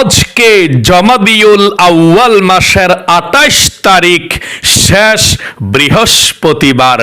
আজকে জমাদিউল আউয়াল মাসের আঠাশ তারিখ শেষ বৃহস্পতিবার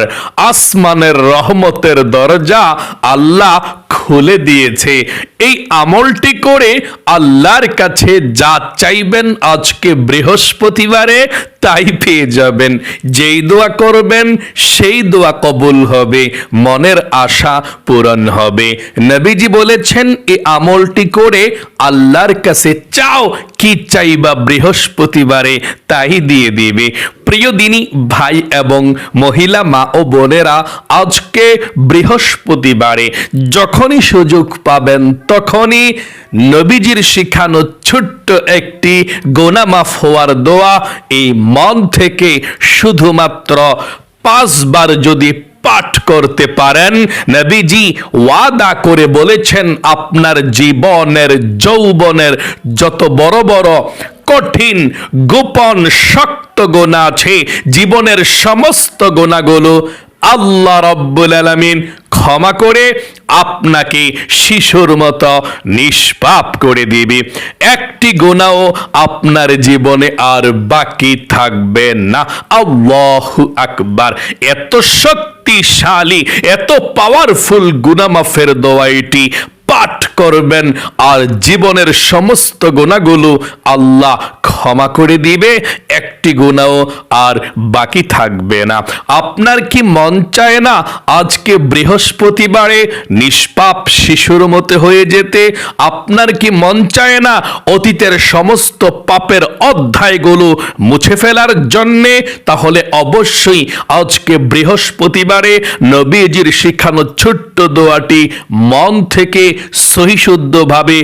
আসমানের রহমতের দরজা আল্লাহ খুলে দিয়েছে। এই আমলটি করে আল্লাহর কাছে যা চাইবেন আজকে বৃহস্পতিবারে তাই পেয়ে যাবেন। যেই দোয়া করবেন, সেই দোয়া কবুল হবে। মনের আশা পূরণ হবে। নবীজি বলেছেন এই আমলটি করে আল্লাহর কাছে চাও কি চাইবা বৃহস্পতিবারে তাই দিয়ে দিবে। প্রিয় দিনী, ভাই এবং মহিলা, মা ও বোনেরা, আজকে বৃহস্পতিবারে যখনই সুযোগ পাবেন তখনই নবীজির শিখানো ছোট্ট একটি গোনামাফ হওয়ার দোয়া এই মন থেকে শুধুমাত্র পাঁচবার যদি পাঠ করতে পারেন। নবীজি ওয়াদা করে বলেছেন, আপনার জীবনের, যৌবনের যত বড় বড় কঠিন, গোপন, শক্ত গোনা আছে, জীবনের সমস্ত গোনাগুলো আল্লাহ রব্বুল আলামিন ক্ষমা করে আপনাকে শিশুর মতো নিষ্পাপ করে দিবে। একটি গোনাও আপনার জীবনে আর বাকি থাকবে না। আল্লাহু আকবার। এত শক্তিশালী, এত পাওয়ারফুল গুনামাফের দোয়া এটি পাঠ করবেন। আর জীবনের সমস্ত গোনাগুলো আল্লাহ ক্ষমা করে দিবে, একটি গুণাও আর বাকি থাকবে না। আপনার কি মন চায় না আজকে বৃহস্পতিবারে নিষ্পাপ শিশুর মতে হয়ে যেতে? আপনার কি মন চায় না অতীতের সমস্ত পাপের অধ্যায়গুলো মুছে ফেলার জন্যে? তাহলে অবশ্যই আজকে বৃহস্পতিবারে নবীজির শিখানো ছোট্ট দোয়াটি মন থেকে সহিশুদ্ধভাবে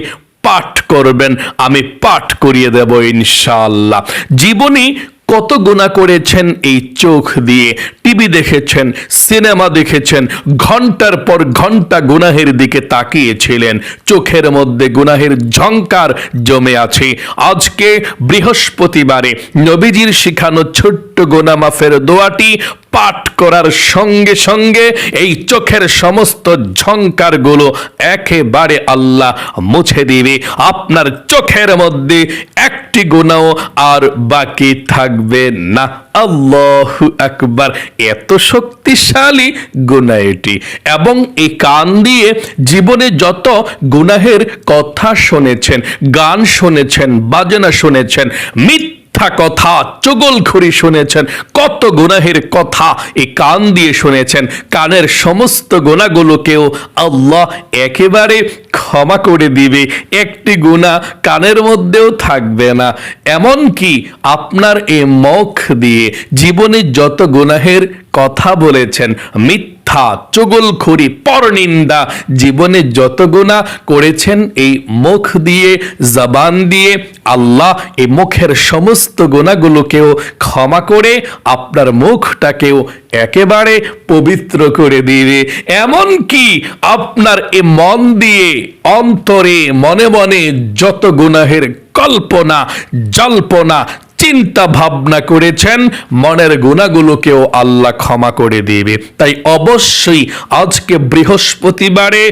পাঠ করবেন, আমি পাঠ করিয়ে দেব ইনশাআল্লাহ। জীবনী কত গুণা করেছেন এই চোখ দিয়ে, টিভি দেখেছেন, সিনেমা দেখেছেন, ঘণ্টার পর ঘণ্টা গুনাহের দিকে তাকিয়েছিলেন, চোখের মধ্যে গুনাহের ঝংকার জমে আছে। আজকে বৃহস্পতিবারে নবীজির শিখানো ছোট্ট গোনামাফের দোয়াটি পাঠ করার সঙ্গে সঙ্গে এই চোখের সমস্ত ঝংকারগুলো একেবারে আল্লাহ মুছে দিবে। আপনার চোখের মধ্যে একটি গুণাও আর বাকি থাকবে না। আল্লাহ আকবার। এত শক্তিশালী গুণা এটি। এবং এই কান দিয়ে জীবনে যত গুনাহের কথা শুনেছেন, গান শুনেছেন, বাজনা শুনেছেন, মিথ্যা মিথ্যা কথা চগলখড়ি শুনেছেন, কত গুনাহের কথা এই কান দিয়ে শুনেছেন। কানের সমস্ত গুণাগুলোকেও আল্লাহ একেবারে ক্ষমা করে দিবে। একটি গুণা কানের মধ্যেও থাকবে না। এমন কি আপনার এ মুখ দিয়ে জীবনে যত গুনাহের কথা বলেছেন, মিথ্যা মিথ্যা চগলখড়ি পরনিন্দা। জীবনে যত গুণা করেছেন এই মুখ দিয়ে, জবান দিয়ে, আল্লাহ এই মুখের সমস্ত গুণাগুলোকেও ক্ষমা করে আপনার মুখটাকেও একেবারে পবিত্র করে দিবে। এমন কি আপনার এ মন দিয়ে, অন্তরে, মনে মনে যত গুনাহের কল্পনা, জল্পনা চিন্তা ভাবনা করেছেন, মনের গুণাগুলোকেও আল্লাহ ক্ষমা করে দেবে। তাই অবশ্যই আজকে বৃহস্পতিবারে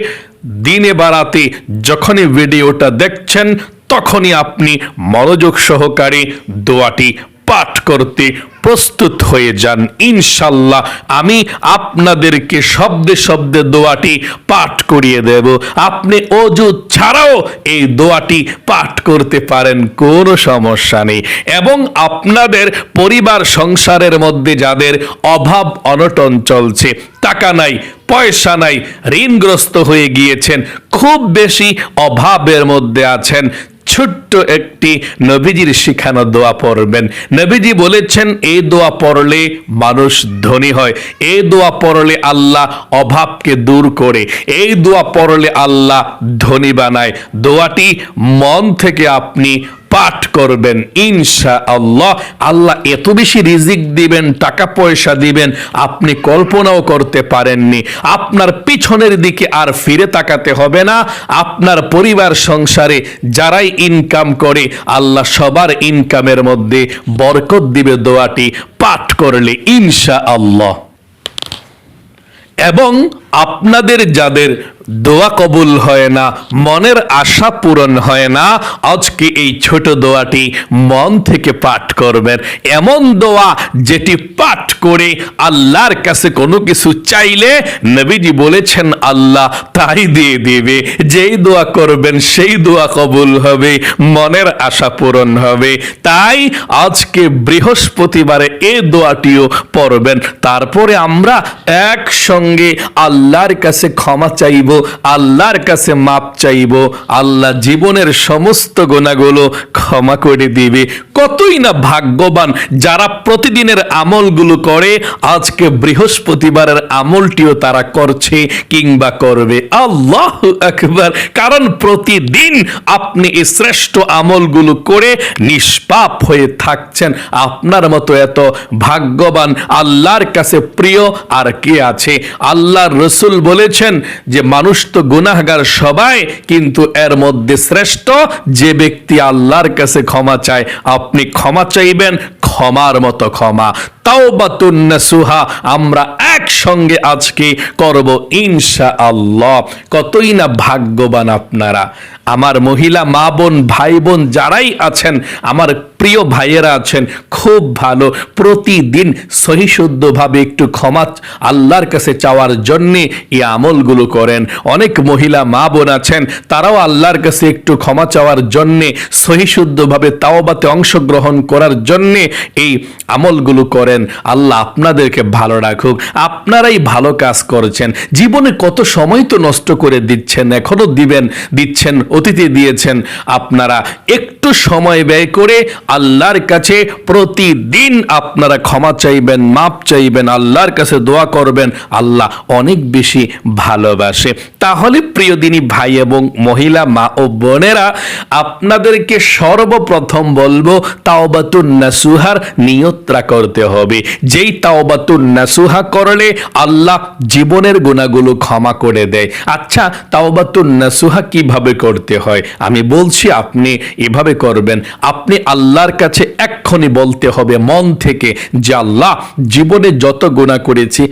দিনে বাড়াতে যখনই ভিডিওটা দেখছেন, তখনই আপনি মনোযোগ সহকারে দোয়াটি পাঠ করতে প্রস্তুত হয়ে যান, ইনশাল্লাহ। আমি আপনাদেরকে শব্দে শব্দে দোয়াটি পাঠ করিয়ে দেব। আপনি অজু ছাড়াও এই দোয়াটি পাঠ করতে পারেন, কোনো সমস্যা নেই। এবং আপনাদের পরিবার সংসারের মধ্যে যাদের অভাব অনটন চলছে, টাকা নাই, পয়সা নাই, ঋণগ্রস্ত হয়ে গিয়েছেন, খুব বেশি অভাবের মধ্যে আছেন। ছোট্ট একটি নবীজির শিখানো দোয়া পড়বেন। নবীজি বলেছেন এই দোয়া পড়লে মানুষ ধনী হয়। এই দোয়া পড়লে আল্লাহ অভাবকে দূর করে। এই দোয়া পড়লে আল্লাহ ধনী বানায়। দোয়াটি মন থেকে আপনি পাঠ করবেন ইনশা আল্লাহ আল্লাহ এত বেশি রিজিক দিবেন, টাকা পয়সা দিবেন, আপনি কল্পনাও করতে পারেননি। আপনার পিছনের দিকে আর ফিরে তাকাতে হবে না। আপনার পরিবার, সংসারে যারাই ইনকাম করে, আল্লাহ সবার ইনকামের মধ্যে বরকত দিবে দোয়াটি পাঠ করলে ইনশা আল্লাহ এবং আপনাদের যাদের দোয়া কবুল হয় না, মনের আশা পূরণ হয় না, আজকে এই ছোট দোয়াটি মন থেকে পাঠ করবেন। এমন দোয়া যেটি পাঠ করে আল্লাহর কাছে কোনো কিছু চাইলে নবীজি বলেছেন, আল্লাহ তাই দিয়ে দেবে। যেই দোয়া করবেন, সেই দোয়া কবুল হবে, মনের আশা পূরণ হবে। তাই আজকে বৃহস্পতিবারে এই দোয়াটিও পড়বেন। তারপরে আমরা একসঙ্গে আল্লাহর কাছে ক্ষমা চাইব, আল্লাহর কাছে মাপ চাইব, আল্লাহ জীবনের সমস্ত গোনাগুলো ক্ষমা করে দিবে। কতই না ভাগ্যবান যারা প্রতিদিনের আমলগুলো করে, আজকে বৃহস্পতিবারের আমলটিও তারা করছে কিংবা করবে। আল্লাহ আকবার। কারণ প্রতিদিন আপনি এই শ্রেষ্ঠ আমলগুলো করে নিষ্পাপ হয়ে থাকছেন। আপনার মতো এত ভাগ্যবান, আল্লাহর কাছে প্রিয় আর কে আছে? আল্লাহর রসুল বলেছেন যে মানুষ তো গুনাহগার সবাই, কিন্তু এর মধ্যে শ্রেষ্ঠ যে ব্যক্তি আল্লাহর কাছে ক্ষমা চায়, আপনি ক্ষমা চাইবেন, ক্ষমার মতো ক্ষমা। তাও সুহা আমরা একসঙ্গে আজকে করব ইনশা আল্লাহ কতই না ভাগ্যবান আপনারা। আমার মহিলা, মা বোন, ভাই বোন যারাই আছেন, আমার প্রিয় ভাইয়েরা আছেন, খুব ভালো। প্রতিদিন সহিশুদ্ধভাবে একটু ক্ষমা আল্লাহর কাছে চাওয়ার জন্যে এই আমলগুলো করেন। অনেক মহিলা মা বোন আছেন, তারাও আল্লাহর কাছে একটু ক্ষমা চাওয়ার জন্যে সহিশুদ্ধভাবে তাওবাতে অংশগ্রহণ করার জন্যে এই আমলগুলো করেন। আল্লাহ আপনাদেরকে ভালো রাখুক। আপনারাই ভালো কাজ করেছেন। জীবনে কত সময় তো নষ্ট করে দিচ্ছেন, এখনও দিবেন, দিচ্ছেন, অতিথি দিয়েছেন। আপনারা একটু সময় ব্যয় করে আল্লাহর কাছে প্রতিদিন আপনারা ক্ষমা চাইবেন, মাপ চাইবেন, আল্লাহর কাছে দোয়া করবেন। আল্লাহ অনেক বেশি ভালোবাসে। তাহলে প্রিয় দিনী ভাই এবং মহিলা মা ও বোনেরা, আপনাদেরকে সর্বপ্রথম বলব, তাওবাতুন নাসুহার নিয়ত্রা করতে হবে। যেই তাওবাতুন নাসুহা করলে আল্লাহ জীবনের গুণাগুলো ক্ষমা করে দেয়। আচ্ছা তাওবাতুন নাসুহা কীভাবে করতে হয়? আমি বলছি, আপনি এভাবে করবেন। আপনি আল্লাহর কাছে এক্ষুনি বলতে হবে মন থেকে যে, আল্লাহ, জীবনে যত গুণা করেছি,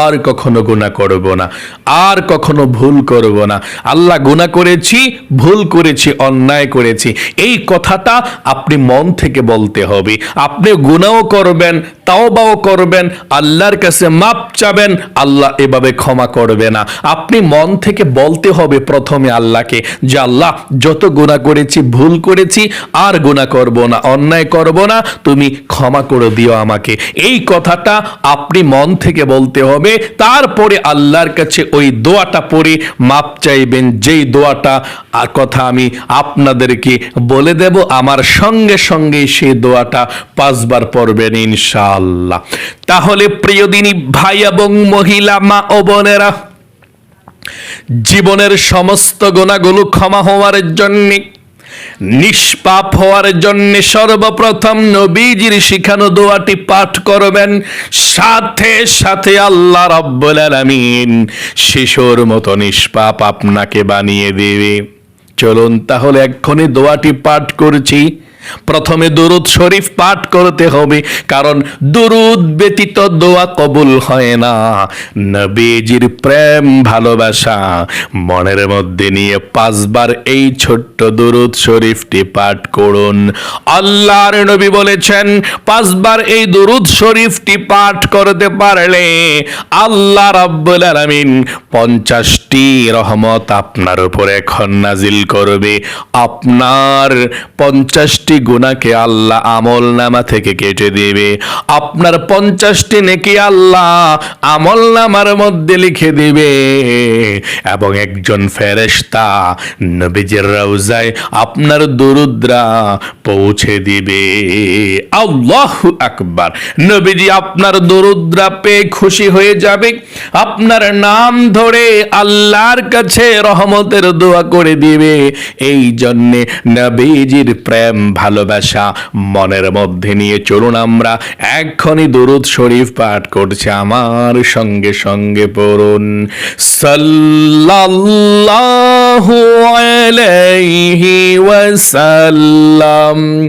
আর কখনো গুণা করব না। আর কখনো ভুল করব না। আল্লাহ গুণা করেছি, ভুল করেছি, অন্যায় করেছি। এই কথাটা আপনি মন থেকে বলতে হবে। আপনি গুণাও করবেন তাওবাও করবেন, আল্লাহর কাছে মাপ চাবেন, আল্লাহ এভাবে ক্ষমা করবে না। আপনি মন থেকে বলতে হবে প্রথমে আল্লাহকে যে, আল্লাহ, যত গুণা করেছি, ভুল করেছি, আর গুণা করব না, অন্যায় করব না, তুমি ক্ষমা করে দিও আমাকে। এই কথাটা আপনি মন থেকে বলতে হবে। তারপরে আল্লাহর কাছে ওই দোয়াটা পড়ে মাপ চাইবেন, যেই দোয়াটা আর কথা আমি আপনাদেরকে বলে দেব, আমার সঙ্গে সঙ্গে সেই দোয়াটা পাঁচবার পড়বেন ইনশাআল্লাহ। তাহলে প্রিয় দিনী ভাই এবং মহিলা, মা ও বোনেরা, জীবনের সমস্ত গোনাগুলো ক্ষমা হওয়ার জন্যে, নিষ্পাপ হওয়ার জন্য সর্বপ্রথম নবীজির শিখানো দোয়াটি পাঠ করবেন। সাথে সাথে আল্লাহ রব্বুল আলামিন শিশুর মতো নিষ্পাপ আপনাকে বানিয়ে দেবে। চলুন তাহলে এক্ষুনি দোয়াটি পাঠ করছি। প্রথমে দুরুদ শরীফ পাঠ করতে হবে, কারণ দুরুদ ব্যতীত দোয়া কবুল হয় না। নবীজির প্রেম, ভালোবাসা, মনের মধ্যে নিয়ে পাঁচবার এই ছোট্ট দুরুদ শরীফটি পাঠ করুন। আল্লাহর নবী বলেছেন, পাঁচবার এই দুরুদ শরীফটি পাঠ করতে পারলে আল্লাহ রাব্বুল আলামিন পঞ্চাশটি রহমত আপনার উপরে এখন নাজিল করবে। আপনার পঞ্চাশটি গুণাকে আল্লাহ আমল নামা থেকে কেটে দেবে। আপনার পঞ্চাশটি নেকি আল্লাহ আমল নামার মধ্যে লিখে দিবে। এবং একজন ফেরেশতা নবীজির রওজায় আপনার দরুদ্রা পৌঁছে দিবে। আল্লাহ আকবার। নবীজি আপনার দরুদ্রা পেয়ে খুশি হয়ে যাবে। আপনার নাম ধরে আল্লাহর কাছে রহমতের দোয়া করে দিবে। এই জন্যে নবীজির প্রেম ভালোবাসা মনের মধ্যে নিয়ে চলুন আমরা। এক্ষণি দরুদ শরীফ পাঠ করছি, আমার সঙ্গে সঙ্গে পড়ুন। সাল্লাল্লাহু আলাইহি ওয়াসাল্লাম।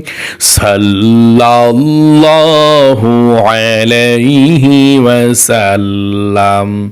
সাল্লাল্লাহু আলাইহি ওয়াসাল্লাম।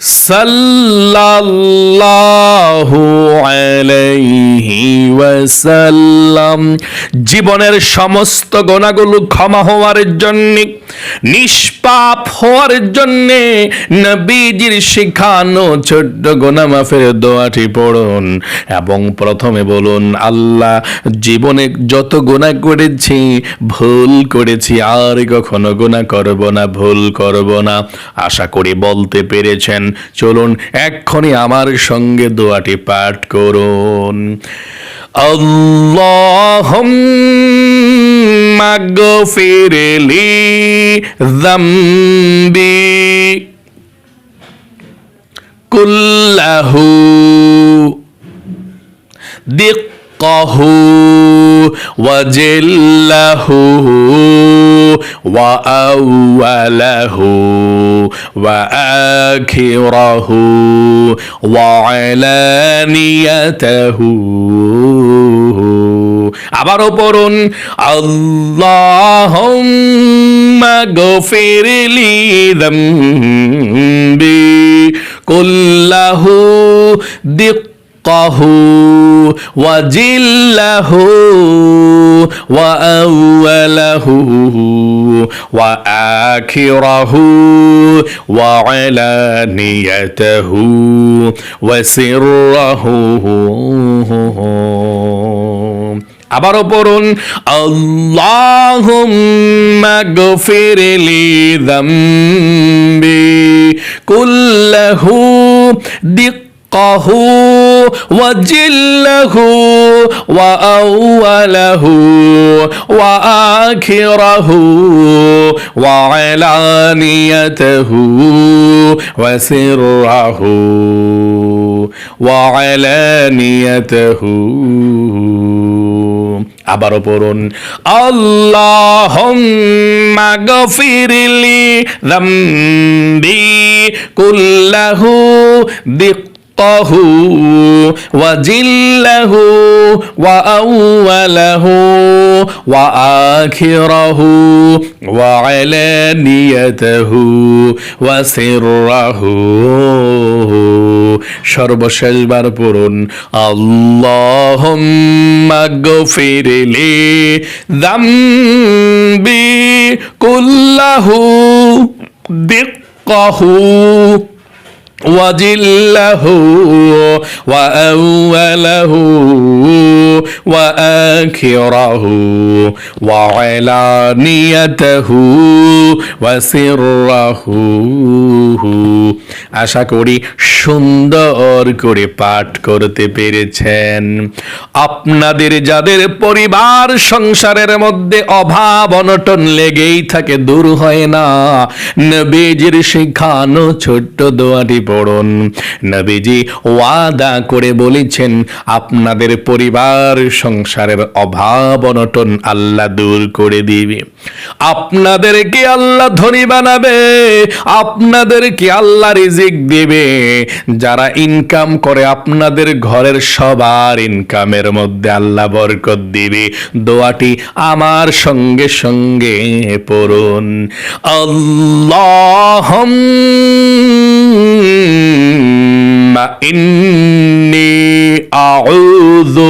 সাল্লাল্লাহু আলাইহি ওয়াসাল্লাম, জীবনের সমস্ত গোনাগুলো ক্ষমা হওয়ার জন্য, নিষ্পাপ হওয়ার জন্য নবীজির শিখানো ছোট্ট গোনা মাফের দোয়াটি পড়ুন এবং প্রথমে বলুন, আল্লাহ জীবনে যত গোনা করেছি, ভুল করেছি, আর কখনো গোনা করব না, ভুল করব না। আশা করি বলতে পেরেছেন। চলুন এক্ষুনি আমার সঙ্গে দোয়াটি পাঠ করুন اللهم اغفر لي ذنبي كله دقه وجله وأوله وآخره وعلانيته আবারও পড়ুন আল্লাহুম্মা গফিরলি যামবি কুল্লাহু দিক্কাহু وجله وأوله وآخره وعلانيته وسره আবারও পড়ুন আল্লাহুম্মা গফিরলি যামবি কুল্লাহু দিক্কাহ وجله وأوله وآخره وعلانيته وسره وعلانيته আবারও পড়ুন আল্লাহুম্মা গফিরলি যামবি কুল্লাহু দিক حقه وجله وأوله وآخره وعلانيته وسره সর্বশেষবার পড়ুন আল্লাহুম্মা গফিরলি যামবি কুল্লাহু দিক্কাহু وجله وأوله وآخره وعلانيته وسره আশা করি সুন্দর করে পাঠ করতে পেরেছেন আপনাদের যাদের পরিবার সংসারের মধ্যে অভাব অনটন লেগেই থাকে দূর হয় না নবীজির শেখানো ছোট্ট দোয়াটি পড়ুন নবীজি ওয়াদা করে বলেছেন আপনাদের পরিবার সংসারের অভাব অনটন আল্লাহ দূর করে দিবে। আপনাদেরকে আল্লাহ ধনী বানাবে, আপনাদেরকে আল্লাহ রিজিক দিবে। যারা ইনকাম করে, আপনাদের ঘরের সবার ইনকামের মধ্যে আল্লাহ বরকত দিবে। দোয়াটি আমার সঙ্গে সঙ্গে পড়ুন। আল্লাহ ইন্নি আউযু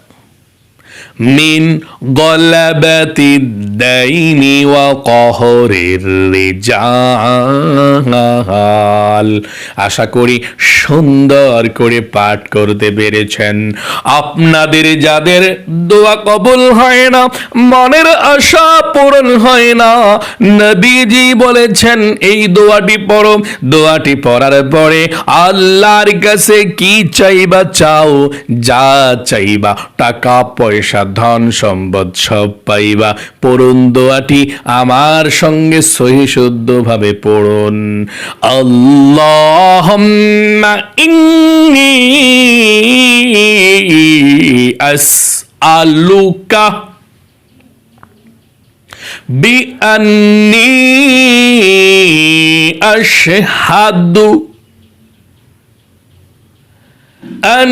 من غلبة الدين وقهر الرجال আশা করি সুন্দর করে পাঠ করতে পেরেছেন আপনাদের যাদের দোয়া কবুল হয় না মনের আশা পূরণ হয় না নবীজি বলেছেন এই দোয়াটি পড়ো দোয়াটি পড়ার পরে আল্লাহর কাছে কি চাইবা চাও যা চাইবা টাকা পয়সা ধন সম্পদ সব পাইবা। পড়ুন দোয়াটি আমার সঙ্গে সহিশুদ্ধভাবে পড়ুন। আল্লাহুম্মা ইন্নি আসআলুকা বিআন্নি আশহাদু أن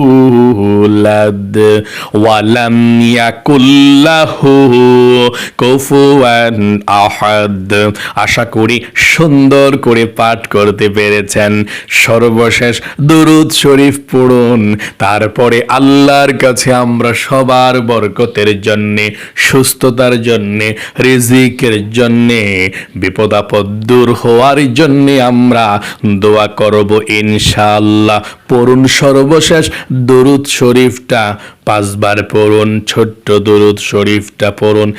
Uh-huh. يولد ولم يكن له كفوا احد আশা করি সুন্দর করে পাঠ করতে পেরেছেন। সর্বশেষ দুরুদ শরীফ পড়ুন। তারপরে আল্লাহর কাছে আমরা সবার বরকতের জন্য, সুস্থতার জন্যে, রিজিকের জন্যে বিপদ আপদ দূর হওয়ার জন্যে আমরা দোয়া করব ইনশাআল্লাহ। পড়ুন সর্বশেষ দরুদ শরীফ। শরীফটা পাঁচবার পড়ুন, ছোট্ট দরুদ শরীফটা পড়ুন।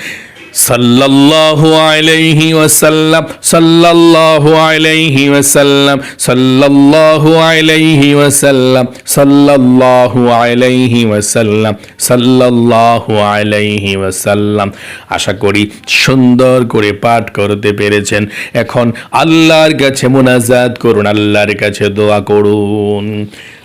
সাল্লাল্লাহু আলাইহি ওয়াসাল্লাম, সাল্লাল্লাহু আলাইহি ওয়াসাল্লাম, সাল্লাল্লাহু আলাইহি ওয়াসাল্লাম, সাল্লাল্লাহু আলাইহি ওয়াসাল্লাম, সাল্লাল্লাহু আলাইহি ওয়াসাল্লাম। আশা করি সুন্দর করে পাঠ করতে পেরেছেন। এখন আল্লাহর কাছে মোনাজাত করুন, আল্লাহর কাছে দোয়া করুন।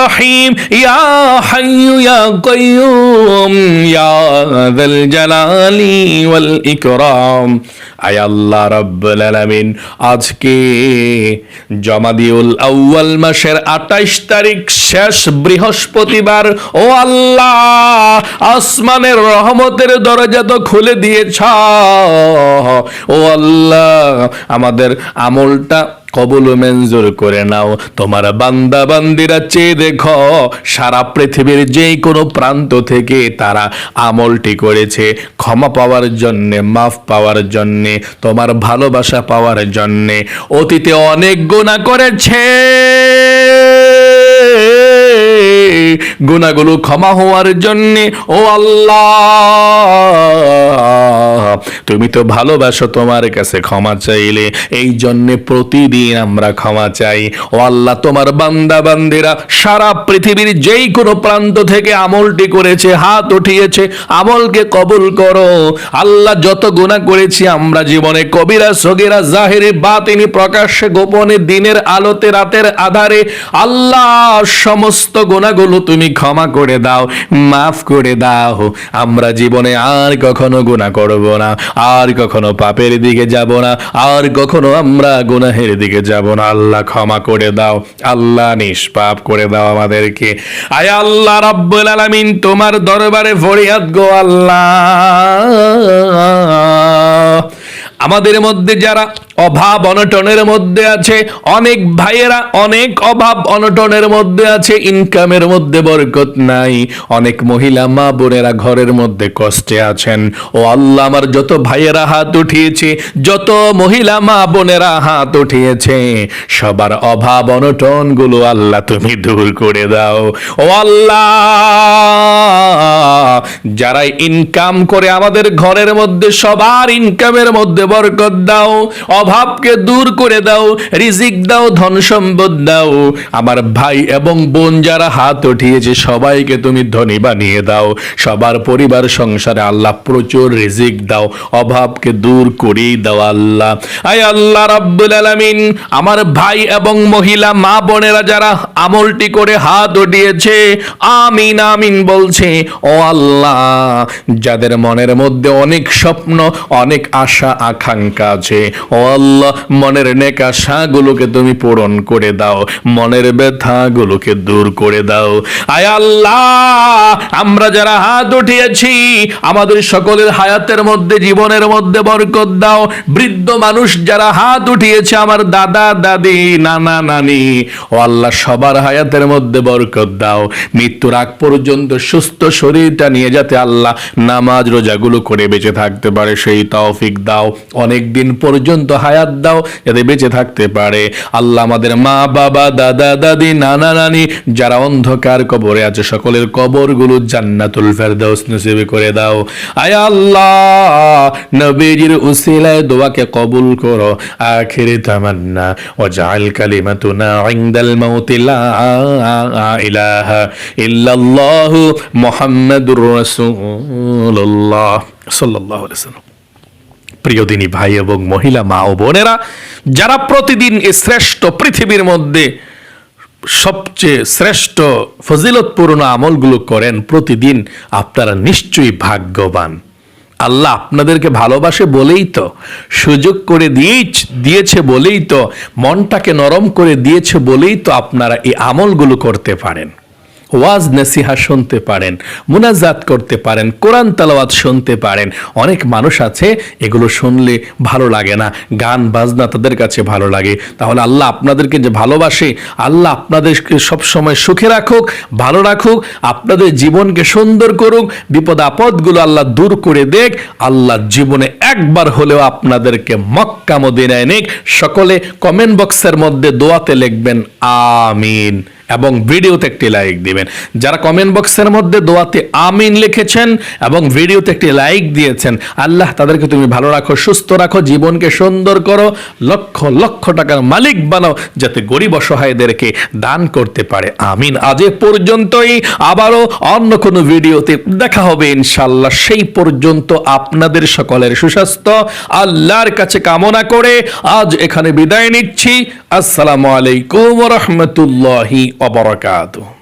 রহিম আজকে জমাদিউল আউয়াল মাসের 28 শেষ বৃহস্পতিবার, ও আল্লাহ, আসমানের রহমতের দরজা তো খুলে দিয়েছ। ও আল্লাহ, আমাদের আমলটা কবুল মঞ্জুর করে নাও। তোমার বান্দা বান্দিরা চেয়ে দেখো, সারা পৃথিবীর যে কোনো প্রান্ত থেকে তারা আমলটি করেছে। ক্ষমা পাওয়ার জন্যে, মাফ পাওয়ার জন্যে, তোমার ভালোবাসা পাওয়ার জন্যে অতীতে অনেক গোনা করেছে। গুণাগুলো ক্ষমা হওয়ার জন্যে, ও আল্লাহ। তুমি তো ভালোবাসো তোমার কাছে ক্ষমা চাইলে, এই জন্যে প্রতিদিন আমরা ক্ষমা চাই। ও আল্লাহ, তোমার বান্দা বান্দিরা, সারা পৃথিবীর যেই কোনো প্রান্ত থেকে আমলটি করেছে, হাত উঠিয়েছে, আমলকে কবুল করো। আল্লাহ, যত গুণা করেছি আমরা জীবনে, কবিরা, সগিরা, জাহেরে, বাতিনি, প্রকাশ্যে, গোপনে, দিনের আলোতে, রাতের আধারে, আল্লাহ, সমস্ত গুণাগুলো তুমি ক্ষমা করে দাও, মাফ করে দাও। আমরা জীবনে আর কখনো গুণা করব না, আর কখনো পাপের দিকে যাব না, আর কখনো আমরা গুনাহের দিকে যাব না। আল্লাহ ক্ষমা করে দাও, আল্লাহ নিষ্পাপ করে দাও আমাদেরকে। আয় আল্লাহ রাব্বুল আলামিন, তোমার দরবারে ফরিয়াদ গো আল্লাহ। আমাদের মধ্যে যারা অভাব অনটনের মধ্যে আছে। অনেক ভাইয়েরা অনেক অভাব অনটনের মধ্যে আছে। ইনকামের মধ্যে বরকত নাই। অনেক মহিলা, মা বোনেরা ঘরের মধ্যে কষ্টে আছেন। ও আল্লাহ আমার যত ভাইয়েরা হাত উঠিয়েছে, যত মহিলা, মা বোনেরা হাত উঠিয়েছে, সবার অভাব অনটনগুলো আল্লাহ তুমি দূর করে দাও। ও আল্লাহ, যারা ইনকাম করে আমাদের ঘরের মধ্যে, সবার ইনকামের মধ্যে বরকত দাও। অভাবকে দূর করে দাও, রিজিক দাও, ধন সম্পদ দাও। আমার ভাই এবং বোন যারা হাত উঠিয়েছে, সবাইকে তুমি ধনী বানিয়ে দাও। সবার পরিবার সংসারে আল্লাহ প্রচুর রিজিক দাও, অভাবকে দূর করেই দাও আল্লাহ। আয় আল্লাহ রাব্বুল আলামিন, আমার ভাই এবং মহিলা, মা বোনেরা যারা আমলটি করে হাত উঠিয়েছে, আমিন আমিন বলছে, ও আল্লাহ, যাদের মনের মধ্যে অনেক স্বপ্ন, অনেক আশা, আকাঙ্ক্ষা আছে, ও আল্লাহ মনের নেক আশাগুলোকে তুমি পূরণ করে দাও, মনের ব্যথাগুলোকে দূর করে দাও। আয় আল্লাহ, আমরা যারা হাত উঠিয়েছি, আমাদের সকলের হায়াতের মধ্যে, জীবনের মধ্যে বরকত দাও। বৃদ্ধ মানুষ যারা হাত উঠিয়েছে, আমার দাদা, দাদি, নানা, নানি, ও আল্লাহ সবার হায়াতের মধ্যে বরকত দাও। মৃত্যুর আগ পর্যন্ত সুস্থ শরীরটা নিয়ে যাতে আল্লাহ নামাজ রোজাগুলো করে বেঁচে থাকতে পারে, সেই তৌফিক দাও। অনেক দিন পর্যন্ত হায়াত দাও যাতে বেঁচে থাকতে পারে। আল্লাহ আমাদের মা, বাবা, দাদা, দাদি, নানা, নানি, যারা অন্ধকার কবরে আছে, সকলের কবরগুলো জান্নাতুল ফেরদাউস নসিব করে দাও। আয় আল্লাহ, নবীজির উসিলায় দোয়াকে কবুল করো। আখিরি তামান্না, ওয়াজআল কালিমাতুনা ইনদাল মাউতি, লা ইলাহা ইল্লাল্লাহু মুহাম্মাদুর রাসূলুল্লাহ। সাল্লাল্লাহু আলাইহি ওয়াসাল্লাম। প্রিয় দিনী ভাই এবং মহিলা মা ও বোনেরা, যারা প্রতিদিন এই শ্রেষ্ঠ পৃথিবীর মধ্যে সবচেয়ে শ্রেষ্ঠ ফজিলতপূর্ণ আমলগুলো করেন প্রতিদিন, আপনারা নিশ্চয়ই ভাগ্যবান। আল্লাহ আপনাদেরকে ভালোবাসে বলেই তো, সুযোগ করে দিয়েই দিয়েছে বলেই তো, মনটাকে নরম করে দিয়েছে বলেই তো আপনারা এই আমলগুলো করতে পারেন। ওয়াজ নসিহা শুনতে পারেন, মুনাজাত করতে পারেন, কোরআন তালাওয়াত শুনতে পারেন। অনেক মানুষ আছে, এগুলো শুনলে ভালো লাগে না, গান, বাজনা তাদের কাছে ভালো লাগে। তাহলে আল্লাহ আপনাদেরকে যে ভালোবাসে, আল্লাহ আপনাদেরকে সবসময় সুখে রাখুক, ভালো রাখুক, আপনাদের জীবনকে সুন্দর করুক, বিপদ আপদগুলো আল্লাহ দূর করে দেখ আল্লাহ জীবনে একবার হলেও আপনাদেরকে মক্কা মদিনায় নিক। সকলে কমেন্ট বক্সের মধ্যে দোয়াতে লিখবেন, আমিন। এবং ভিডিওতে একটি লাইক দিবেন। যারা কমেন্ট বক্সের মধ্যে দোয়াতে আমিন লিখেছেন এবং ভিডিওতে একটি লাইক দিয়েছেন, আল্লাহ তাদেরকে তুমি ভালো রাখো, সুস্থ রাখো, জীবনকে সুন্দর করো, লক্ষ লক্ষ টাকার মালিক বানাও, যাতে গরিব অসহায়দেরকে দান করতে পারে। আমিন। আজ পর্যন্তই। আবারও অন্য কোনো ভিডিওতে দেখা হবে ইনশাল্লাহ সেই পর্যন্ত আপনাদের সকলের সুস্বাস্থ্য, আল্লাহর কাছে কামনা করে আজ এখানে বিদায় নিচ্ছি। আসসালামু আলাইকুম রহমতুল্লাহি abarracado.